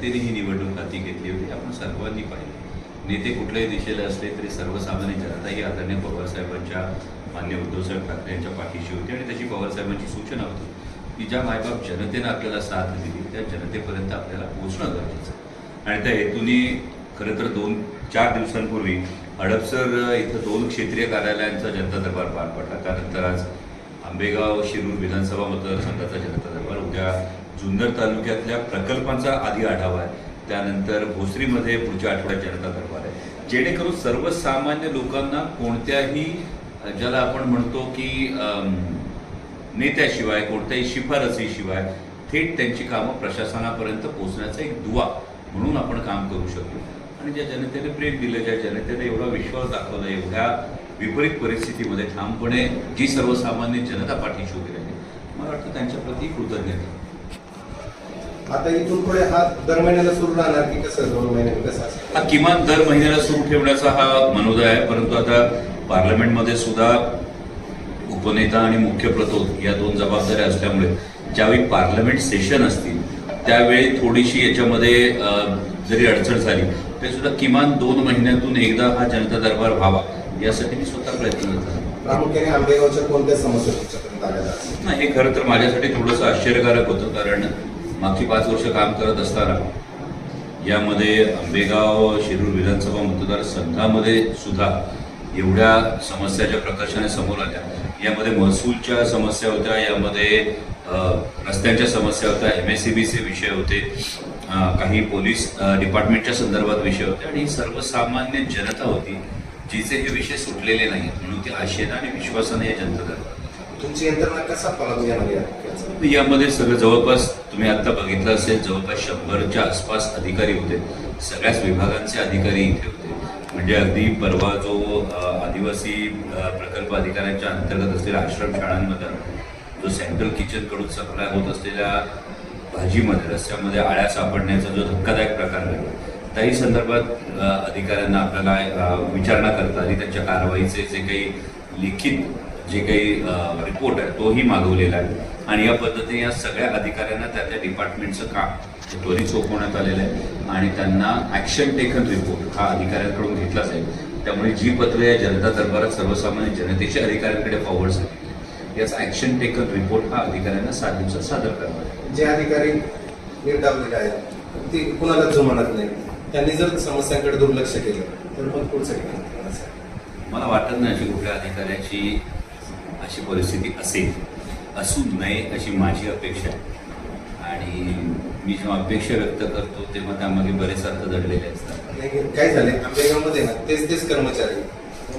जनतेने ही निवडणूक हाती घेतली होती. आपण सर्वांनी पाहिली. नेते कुठल्याही दिशेला असले तरी सर्वसामान्य जनता ही आदरणीय पवारसाहेबांच्या मान्य उद्धवसाहेब ठाकरे यांच्या पाठीशी होती आणि त्याची पवारसाहेबांची सूचना होती की ज्या मायबाप जनतेनं आपल्याला साथ दिली त्या जनतेपर्यंत आपल्याला पोहोचणं गरजेचं आणि त्या हेतूने खरं तर दोन चार दिवसांपूर्वी हडपसर इथं दोन क्षेत्रीय कार्यालयांचा जनता दरबार पार पडला. त्यानंतर आज आंबेगाव शिरूर विधानसभा मतदारसंघाचा जनता दरबार. उद्या जुन्नर तालुक्यातल्या प्रकल्पांचा आधी आढावा आहे. त्यानंतर भोसरीमध्ये पुढच्या आठवड्यात जनता दरबार आहे. जेणेकरून सर्वसामान्य लोकांना कोणत्याही ज्याला आपण म्हणतो की नेत्याशिवाय कोणत्याही शिफारसीशिवाय थेट त्यांची कामं प्रशासनापर्यंत पोहोचण्याचा एक दुवा म्हणून आपण काम करू शकतो. आणि ज्या जनतेने प्रेम दिलं ज्या जनतेने एवढा विश्वास दाखवला एवढ्या विपरीत परिस्थितीमध्ये ठामपणे जी सर्वसामान्य जनता पाठीशी उभी राहिली मला वाटतं त्यांच्याप्रती कृतज्ञता आता इथून पुढे हा दर महिन्याला सुरू राहणार की कसं? दोन महिन्याने कसं हा किमान दर महिन्याला सुरू ठेवण्याचा हा मनोदय आहे परंतु आता पार्लमेंटमध्ये सुद्धा उपनेता आणि मुख्य प्रतोद या दोन जबाबदाऱ्या असल्यामुळे ज्यावेळी पार्लमेंट सेशन असतील त्यावेळी थोडीशी याच्यामध्ये जरी अडचण झाली तरी सुद्धा किमान दोन महिन्यातून एकदा हा जनता दरबार व्हावा. यासाठी मी स्वतः प्रयत्न करत आहे. प्रामुख्याने आंबेगावच्या कोणत्या समस्या तुमच्यापर्यंत आल्या हे खरं तर माझ्यासाठी थोडंसं आश्चर्यकारक होतं कारण मागची पाच वर्ष काम करत असताना यामध्ये आंबेगाव शिरूर विधानसभा मतदारसंघामध्ये सुद्धा एवढ्या समस्या ज्या प्रकर्षाने समोर आल्या. यामध्ये महसूलच्या समस्या होत्या यामध्ये रस्त्यांच्या समस्या होत्या एम एस सी बीचे विषय होते काही पोलीस डिपार्टमेंटच्या संदर्भात विषय होते आणि सर्वसामान्य जनता होती. जिचे हे विषय सुटलेले नाहीत म्हणून ती आशेनं आणि विश्वासाने या जनता दरबार तुमची यंत्रणा कसा फलक घेणार या यामध्ये सगळं जवळपास तुम्ही आता बघितलं असेल जवळपास शंभरच्या आसपास अधिकारी होते. सगळ्याच विभागांचे अधिकारी इथे होते. म्हणजे अगदी परवा जो आदिवासी प्रकल्प अधिकाऱ्यांच्या अंतर्गत असलेल्या आश्रम शाळांमध्ये जो सेंट्रल किचनकडून सप्लाय होत असलेल्या भाजीमध्ये रस्त्यामध्ये आळ्या सापडण्याचा जो धक्कादायक प्रकार घडला त्याही संदर्भात अधिकाऱ्यांना आपल्याला विचारणा करता आणि त्यांच्या कारवाईचे जे काही लिखित जे काही रिपोर्ट आहे तोही मागवलेला आहे. आणि या पद्धतीने या सगळ्या अधिकाऱ्यांना त्या त्या डिपार्टमेंटचं काम त्वरित सोपवण्यात आलेलं आहे आणि त्यांना ॲक्शन टेकन रिपोर्ट हा अधिकाऱ्यांकडून घेतला जाईल त्यामुळे जी पत्र या जनता दरबारात सर्वसामान्य जनतेच्या अधिकाऱ्यांकडे फॉरवर्ड झाली याचा ॲक्शन टेकन रिपोर्ट हा अधिकाऱ्यांना सात दिवसात सादर करणार जे अधिकारी निर्डावलेले आहेत ते कुणालाच जुमानत नाही. त्यांनी जर समस्यांकडे दुर्लक्ष केलं तर मग पुढचं असं? मला वाटत नाही अशी कुठल्या अधिकाऱ्याची अशी परिस्थिती असेल. असू नये अशी माझी अपेक्षा आहे. आणि मी जेव्हा अपेक्षा व्यक्त करतो तेव्हा त्यामागे बरेच अर्थ दडलेले असतात. काय झाले आंबेगावमध्ये ना तेच तेच कर्मचारी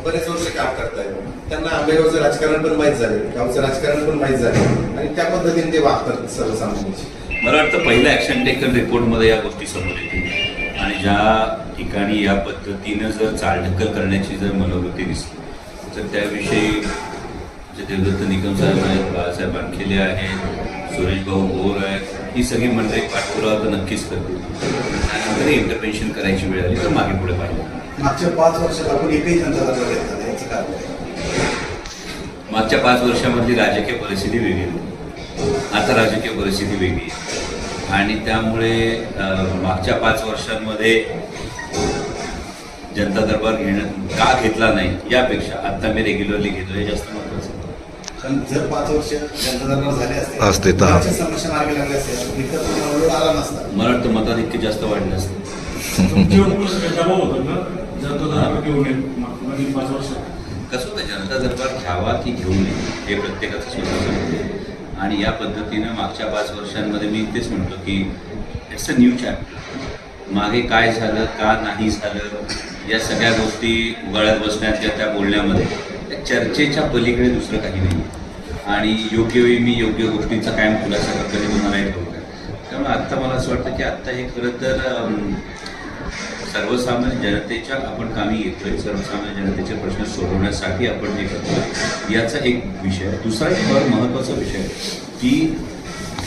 बरेच वर्ष काम करतायत. त्यांना आंबेगावचं राजकारण पण माहीत झाले गावचं राजकारण पण माहीत झाले आणि त्या पद्धतीने ते वागतात सर्वसामान्यांशी. मला वाटतं पहिल्या ॲक्शन टेकन रिपोर्टमध्ये या गोष्टी समोर येतील. ज्या ठिकाणी या पद्धतीनं जर चालढकल करण्याची जर मनोवृत्ती दिसली तर त्याविषयी जे देवदत्त निकम साहेब आहेत बाळासाहेब आणखिले आहेत सुरेश भाऊ गोर आहेत ही सगळी मंडळी पाठपुरावा तर नक्कीच करतील. त्यानंतर इंटरव्हेन्शन करायची वेळ आली तर मागे पुढे पाहिजे मागच्या पाच वर्षात आपण एकही जनता घेतला याचं कारण? मागच्या पाच वर्षामधली राजकीय परिस्थिती वेगळी आता राजकीय परिस्थिती वेगळी आहे. आणि त्यामुळे मागच्या पाच वर्षांमध्ये जनता दरबार घेणं का घेतला नाही यापेक्षा आता मी रेग्युलरली घेतो हे जास्त महत्वाचं आहे. कारण जर पाच वर्ष जनता दरबार झाले असते असते समस्या मार्गी कोणी लोड आला नसता. मला वाटतं मताधिक्य जास्त वाढलं असतं. कसं होतं जनता दरबार घ्यावा की घेऊ नये हे प्रत्येकाचं स्वतःचं. आणि या पद्धतीनं मागच्या पाच वर्षांमध्ये मी तेच म्हणतो की इट्स अ न्यू चॅप्टर मागे काय झालं का नाही झालं या सगळ्या गोष्टी उगाळ्यात बसण्यात त्या बोलण्यामध्ये त्या चर्चेच्या पलीकडे दुसरं काही नाही. आणि योग्य वेळी मी योग्य गोष्टींचा कायम खुलासा करतो हे तुम्हाला एक त्यामुळे आत्ता मला असं वाटतं की आत्ता हे खरं तर सर्वसामान्य जनतेच्या आपण कामी येतोय सर्वसामान्य जनतेचे प्रश्न सोडवण्यासाठी आपण जे करतो याचा एक विषय. दुसरा एक फार महत्त्वाचा विषय की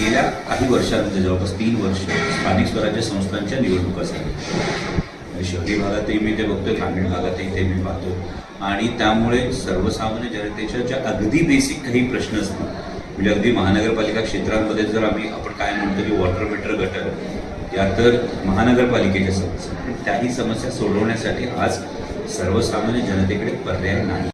गेल्या काही वर्षांमध्ये जवळपास तीन वर्ष स्थानिक स्वराज्य संस्थांच्या निवडणुका झाल्या. शहरी भागातही मी ते बघतोय ग्रामीण भागातही ते मी पाहतो आणि त्यामुळे सर्वसामान्य जनतेच्या ज्या अगदी बेसिक काही प्रश्न असतील म्हणजे अगदी महानगरपालिका क्षेत्रांमध्ये जर आम्ही आपण काय म्हणतो की वॉटर मीटर गटर या तर महानगरपालिकेच्या समस्या. त्याही समस्या सोडवण्यासाठी आज सर्वसामान्य जनतेकडे पर्याय नाही.